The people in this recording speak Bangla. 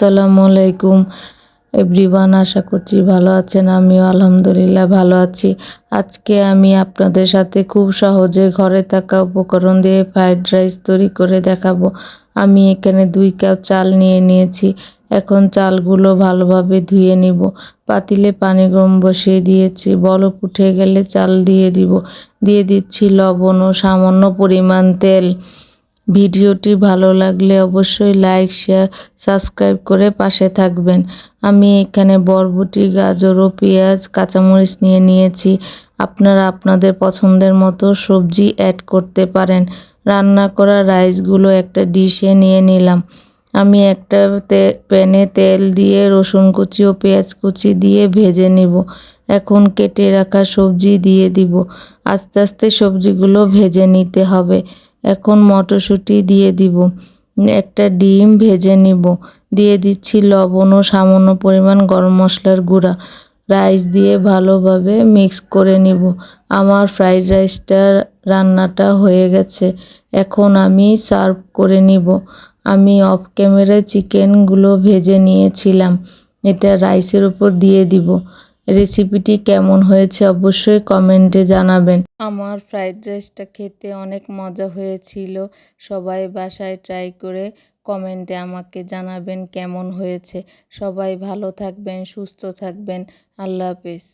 আসসালামু আলাইকুম। এভরিওয়ান, আশা করছি ভালো আছেন। আমিও আলহামদুলিল্লাহ ভালো আছি। আজকে আমি আপনাদের সাথে খুব সহজে ঘরে থাকা উপকরণ দিয়ে ফ্রাইড রাইস তৈরি করে দেখাবো। আমি এখানে দুই কাপ চাল নিয়ে নিয়েছি। এখন চালগুলো ভালোভাবে ধুয়ে নিব। পাতিলে পানি গরম বসিয়ে দিয়েছি। বলক উঠে গেলে চাল দিয়ে দিব। দিয়ে দিচ্ছি লবণ ও সামান্য পরিমাণ তেল। ভিডিওটি ভালো লাগলে অবশ্যই লাইক, শেয়ার, সাবস্ক্রাইব করে পাশে থাকবেন। আমি এখানে বরবটি, গাজর ও পেঁয়াজ, কাঁচামরিচ নিয়ে নিয়েছি। আপনারা আপনাদের পছন্দের মতো সবজি অ্যাড করতে পারেন। রান্না করা রাইসগুলো একটা ডিশে নিয়ে নিলাম। আমি একটা প্যানে তেল দিয়ে রসুন কুচি ও পেঁয়াজ কুচি দিয়ে ভেজে নিব। এখন কেটে রাখা সবজি দিয়ে দিব। আস্তে আস্তে সবজিগুলো ভেজে নিতে হবে। এখন মটরশুঁটি দিয়ে দিব। একটা ডিম ভেজে নিব। দিয়ে দিচ্ছি লবণ ও সামান্য পরিমাণ গরম মশলার গুঁড়া। রাইস দিয়ে ভালোভাবে মিক্স করে নিব। আমার ফ্রাইড রাইসটা রান্নাটা হয়ে গেছে। এখন আমি সার্ভ করে নিব। আমি অফ ক্যামেরায় চিকেনগুলো ভেজে নিয়েছিলাম। এটা রাইসের উপর দিয়ে দিব। রেসিপিটি কেমন হয়েছে অবশ্যই কমেন্টে জানাবেন। আমার ফ্রাইড রাইসটা খেতে অনেক মজা হয়েছিল। সবাই বাসায় ট্রাই করে কমেন্টে আমাকে জানাবেন কেমন হয়েছে। সবাই ভালো থাকবেন, সুস্থ থাকবেন। আল্লাহ হাফিজ।